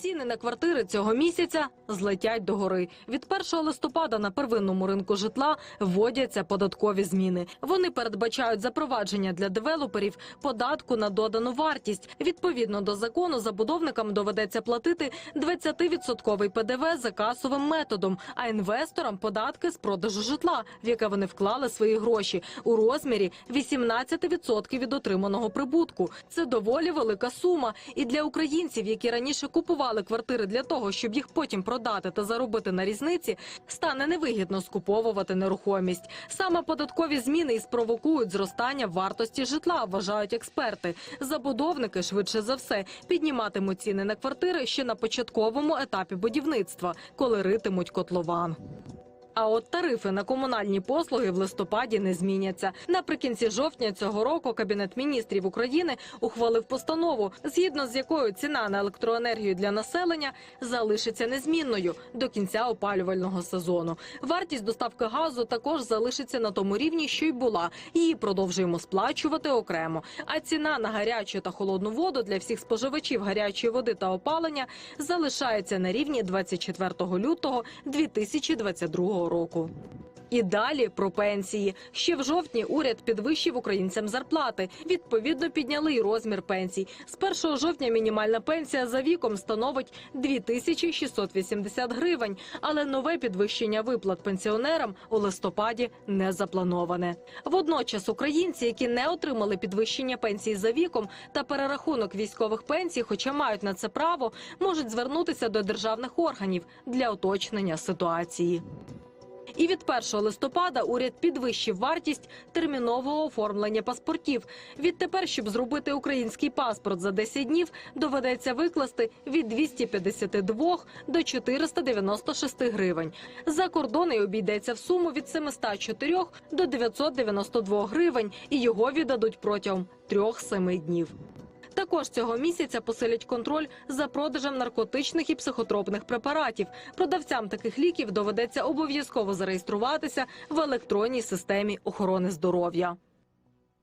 Ціни на квартири цього місяця злетять догори. Від 1 листопада на первинному ринку житла вводяться податкові зміни. Вони передбачають запровадження для девелоперів податку на додану вартість. Відповідно до закону, забудовникам доведеться платити 20-відсотковий ПДВ за касовим методом, а інвесторам податки з продажу житла, в яке вони вклали свої гроші, у розмірі 18% від отриманого прибутку. Це доволі велика сума. І для українців, які раніше купували квартири для того, щоб їх потім продати та заробити на різниці, стане невигідно скуповувати нерухомість. Саме податкові зміни і спровокують зростання вартості житла, вважають експерти. Забудовники швидше за все підніматимуть ціни на квартири ще на початковому етапі будівництва, коли ритимуть котлован. А от тарифи на комунальні послуги в листопаді не зміняться. Наприкінці жовтня цього року Кабінет міністрів України ухвалив постанову, згідно з якою ціна на електроенергію для населення залишиться незмінною до кінця опалювального сезону. Вартість доставки газу також залишиться на тому рівні, що й була. Її продовжуємо сплачувати окремо. А ціна на гарячу та холодну воду для всіх споживачів гарячої води та опалення залишається на рівні 24 лютого 2022 року. І далі про пенсії. Ще в жовтні уряд підвищив українцям зарплати. Відповідно, підняли й розмір пенсій. З 1 жовтня мінімальна пенсія за віком становить 2680 гривень. Але нове підвищення виплат пенсіонерам у листопаді не заплановане. Водночас українці, які не отримали підвищення пенсій за віком та перерахунок військових пенсій, хоча мають на це право, можуть звернутися до державних органів для уточнення ситуації. І від 1 листопада уряд підвищив вартість термінового оформлення паспортів. Відтепер, щоб зробити український паспорт за 10 днів, доведеться викласти від 252 до 496 гривень. За кордони обійдеться в суму від 704 до 992 гривень, і його віддадуть протягом 3-7 днів. Також цього місяця посилять контроль за продажем наркотичних і психотропних препаратів. Продавцям таких ліків доведеться обов'язково зареєструватися в електронній системі охорони здоров'я.